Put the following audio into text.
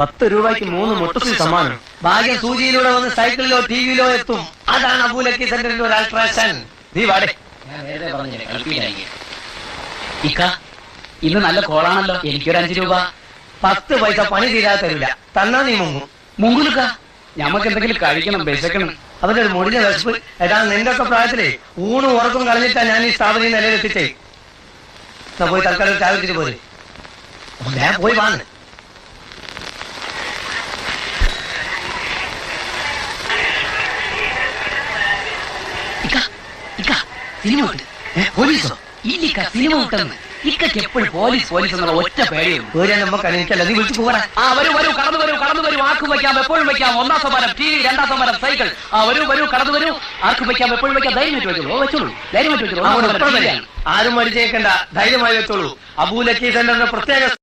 പത്ത് രൂപയ്ക്ക് മൂന്ന് മുട്ടത്തിൽ സമ്മാനം. ഭാഗ്യം സൂചിയിലൂടെ വന്ന് സൈക്കിളിലോ ടി വിയിലോ എത്തും. അതാണ് അബൂലക്കി സെന്ററിന്റെ ഒരു അൾട്രാഷൻ നീ വാടേ. ഞാൻ നേരത്തെ പറഞ്ഞില്ലേ കളിപ്പിക്കാനായിരിക്കും ഇക്ക ഇന്ന് നല്ല കോളാണല്ലോ. എനിക്കൊരു അഞ്ചു രൂപ. പത്ത് പൈസ പണി തീരാതെ തരില്ല. തന്നാ നീ മുങ്ങും. മുങ്കുലുക്ക ഞമ്മക്ക് എന്തെങ്കിലും കഴിക്കണം വിശക്കണം. അവരുടെ ഒരു മുടിഞ്ഞ വിശപ്പ്. ഏതാ നിന്റെ ഒക്കെ പ്രായത്തിലേ ഊണും ഉറക്കും കളഞ്ഞിട്ടാ ഞാൻ ഈ സ്ഥാപനം നിലയിലെത്തിച്ചേ പോയി തൽക്കാലം ചാവിച്ചിട്ട് പോരെ. ഞാൻ പോയി വാങ്ങ് സിനിമ പോലീസോ? ഇല്ലിക്ക സിനിമ വിട്ടെന്ന് ഇക്കയ്ക്ക് എപ്പോഴും പോലീസ് പോലീസ് എന്നുള്ള ഒറ്റ പേടിയുള്ളൂ പോരാൻ നമുക്ക് എനിക്കല്ല നീ വിളിച്ചു പോകടാ ആ വരൂ വരൂ കടന്നു വരൂ കടന്നു വരൂ. ആർക്കും വയ്ക്കാം എപ്പോഴും വയ്ക്കാം. ഒന്നാം സമ്മാനം ടി വി രണ്ടാം സമ്മാനം സൈക്കിൾ. ആ വരൂ വരൂ കടന്നു വരൂ. ആർക്കും വയ്ക്കാം എപ്പോഴും വയ്ക്കാം. ധൈര്യമായിട്ട് വെച്ചോളൂ. വെച്ചോളൂ. ധൈര്യമായിട്ട് വെച്ചോളൂ. ആരും മടിച്ചേക്കണ്ട. ധൈര്യമായി വെച്ചോളൂ. അബൂലക്കി സെന്ററിന്റെ പ്രത്യേക